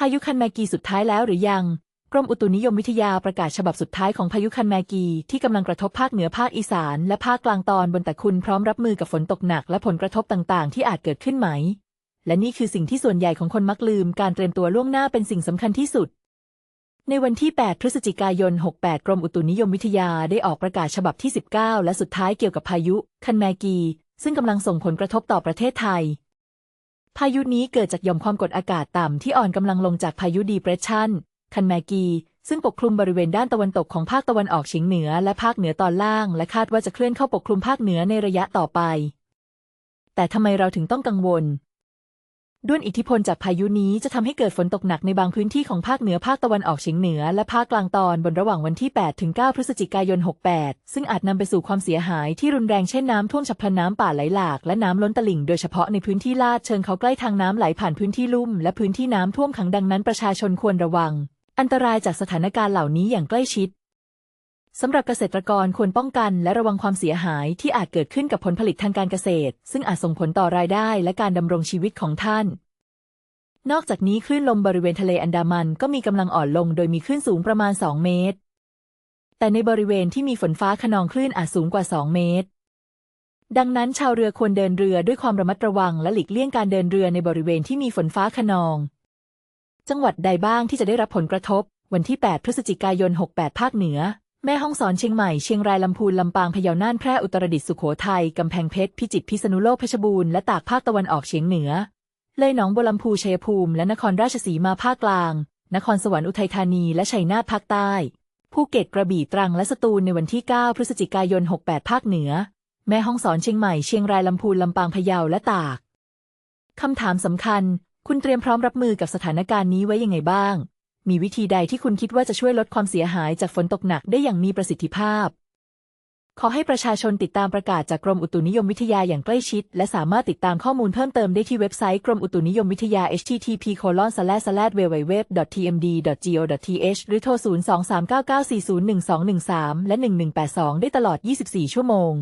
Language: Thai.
พายุคันแมกีสุดท้ายแล้วหรือยัง กรมอุตุนิยมวิทยาประกาศฉบับสุดท้ายของพายุคันแมกีที่กำลังกระทบภาคเหนือภาคอีสาน และภาคกลางตอนบนแต่คุณพร้อมรับมือกับฝนตกหนักและผลกระทบต่างๆ ที่อาจเกิดขึ้นไหม และนี่คือสิ่งที่ส่วนใหญ่ของคนมักลืมการเตรียมตัวล่วงหน้าเป็นสิ่งสำคัญที่สุด ในวันที่ 8 พฤศจิกายน 68 กรมอุตุนิยมวิทยาได้ออกประกาศฉบับที่ 19 และสุดท้ายเกี่ยวกับพายุคันแมกี ซึ่งกำลังส่งผลกระทบต่อประเทศไทย พายุนี้เกิดจากหย่อมความกดอากาศต่ำที่อ่อนกำลังลงจากพายุดีเพรสชันคันแมกี ซึ่งปกคลุมบริเวณด้านตะวันตกของภาคตะวันออกเฉียงเหนือและภาคเหนือตอนล่าง และคาดว่าจะเคลื่อนเข้าปกคลุมภาคเหนือในระยะต่อไป แต่ทำไมเราถึงต้องกังวล ด้วนอิทธิพลจากพายุนี้จะทำให้เกิดฝนตกหนักในบางพื้นที่ของภาคเหนือภาคตะวันออกเฉียงเหนือและภาคกลางตอนบนระหว่างวันที่ 8 ถึง 9 พฤศจิกายน 68 ซึ่งอาจนำไปสู่ความเสียหายที่รุนแรงเช่นน้ำท่วมฉับพลันน้ำป่าไหลหลากและน้ำล้นตลิ่งโดยเฉพาะในพื้นที่ลาดเชิงเขาใกล้ทางน้ำไหลผ่านพื้นที่ลุ่มและพื้นที่น้ำท่วมขังดังนั้นประชาชนควรระวัง อันตรายจากสถานการณ์เหล่านี้อย่างใกล้ชิด สำหรับเกษตรกรควรป้องกันและระวังความเสียหายที่อาจเกิดขึ้นกับผลผลิตทางการเกษตร ซึ่งอาจส่งผลต่อรายได้และการดำรงชีวิตของท่าน นอกจากนี้คลื่นลมบริเวณทะเลอันดามันก็มีกำลังอ่อนลงโดยมีคลื่นสูงประมาณ 2 เมตร แต่ในบริเวณที่มีฝนฟ้าขนองคลื่นอาจสูงกว่า 2 เมตร ดังนั้นชาวเรือควรเดินเรือด้วยความระมัดระวังและหลีกเลี่ยงการเดินเรือในบริเวณที่มีฝนฟ้าขนอง จังหวัดใดบ้างที่จะได้รับผลกระทบ วันที่ 8 พฤศจิกายน 68 ภาคเหนือ แม่ฮ่องสอนเชียงใหม่ เชียงรายลำพูนลำปางพะเยาน่านแพร่อุตรดิตถ์สุโขทัยกำแพงเพชรพิจิตรพิษณุโลกเพชรบูรณ์และตากภาคตะวันออกเฉียงเหนือ เลยหนองบัวลำพูชัยภูมิ และนครราชสีมาภาคกลาง นครสวรรค์อุทัยธานี และชัยนาทภาคใต้ภูเก็ตกระบี่ตรังและสตูลในวันที่ 9 พฤศจิกายน 68 ภาคเหนือ แม่ฮ่องสอนเชียงใหม่เชียงรายลำพูนลำปางพะเยาและตากคำถามสำคัญ คุณเตรียมพร้อมรับมือกับสถานการณ์นี้ไว้ยังไงบ้าง มีวิธีใดที่คุณคิดว่าจะช่วยลดความเสียหายจากฝนตกหนักได้อย่างมีประสิทธิภาพ ขอให้ประชาชนติดตามประกาศจากกรมอุตุนิยมวิทยาอย่างใกล้ชิด และสามารถติดตามข้อมูลเพิ่มเติมได้ที่เว็บไซต์กรมอุตุนิยมวิทยา http www.tmd.go.th หรือโทร 02399401213 และ 1182 ได้ตลอด 24 ชั่วโมง